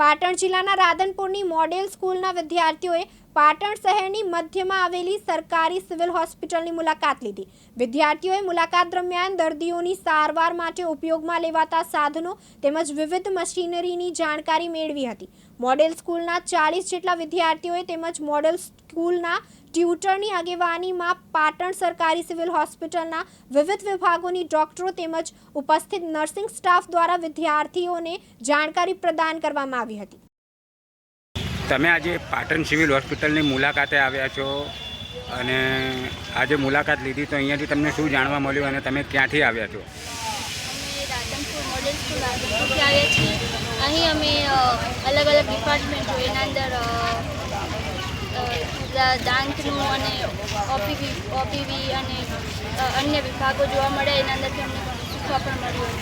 પાટણ જિલ્લાના રાધનપુરની મોડેલ સ્કૂલના વિદ્યાર્થીઓએ પાટણ શહેરની મધ્યમાં આવેલી સરકારી સિવિલ હોસ્પિટલની મુલાકાત લીધી. વિદ્યાર્થીઓએ મુલાકાત દરમિયાન દર્દીઓની સારવાર માટે ઉપયોગમાં લેવાતા સાધનો તેમજ વિવિધ મશીનરીની જાણકારી મેળવી હતી. મોડેલ સ્કૂલના ચાલીસ જેટલા વિદ્યાર્થીઓએ તેમજ મોડેલ સ્કૂલના ટ્યુટરની આગેવાનીમાં પાટણ સરકારી સિવિલ હોસ્પિટલના વિવિધ વિભાગોની ડોક્ટરો તેમજ ઉપસ્થિત નર્સિંગ સ્ટાફ દ્વારા વિદ્યાર્થીઓને જાણકારી પ્રદાન કરવામાં આવી હતી. તમે આજે પાટણ સિવિલ હોસ્પિટલની મુલાકાતે આવ્યા છો અને આજે મુલાકાત લીધી તો અહીંયાથી તમને શું જાણવા મળ્યું અને તમે ક્યાંથી આવ્યા છો? અહીં અમે અલગ અલગ ડિપાર્ટમેન્ટ એના અંદર દાંતનું અને ઓપીવી ઓપીવી અને અન્ય વિભાગો જોવા મળે એના અંદરથી અમને શીખવા પણ મળ્યું.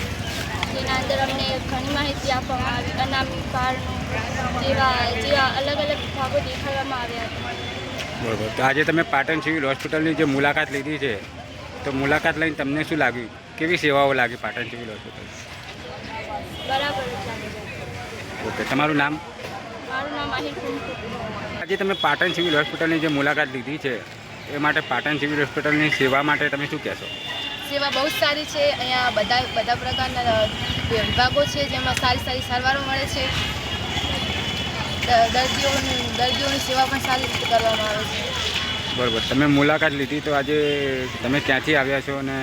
જેના અંદર અમને ઘણી માહિતી આપવામાં આવી અનામી ભારનું જેવા જેવા અલગ અલગ વિભાગો દેખાડવામાં આવ્યા હતા. બરોબર. તો આજે તમે પાટણ સિવિલ હોસ્પિટલની જે મુલાકાત લીધી છે તો મુલાકાત લઈને તમને શું લાગ્યું? કેવી સેવાઓ લાગી પાટણ સિવિલ હોસ્પિટલ બરાબર ઓકે તમારું નામ મારું નામ આહિર કુંકુ આજે તમે પાટણ સિવિલ હોસ્પિટલની જે મુલાકાત લીધી છે એ માટે પાટણ સિવિલ હોસ્પિટલની સેવા માટે તમે શું કહેશો? સેવા બહુ જ સારી છે. અહીંયા બધા બધા પ્રકારના વિભાગો છે જેમાં સારી સારી સારવારો મળે છે. દર્દીઓની દર્દીઓની સેવા પણ સારી રીતે કરવામાં આવે છે. બરોબર. તમે મુલાકાત લીધી તો આજે તમે ક્યાંથી આવ્યા છો અને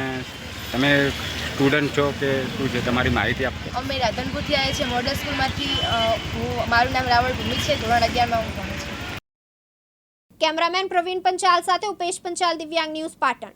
તમે સ્ટુડન્ટ છો કે શું છે? તમારી માહિતી આપો. અમે રાધનપુરથી આવ્યા છીએ. મોડલ સ્કૂલમાંથી હું મારું નામ રાવળ ભૂમિ છે. ધોરણ અગિયારમાં હું ભણું છું. કેમેરામેન પ્રવીણ પંચાલ સાથે ઉપેશ પંચાલ દિવ્યાંગ ન્યૂઝ પાટણ.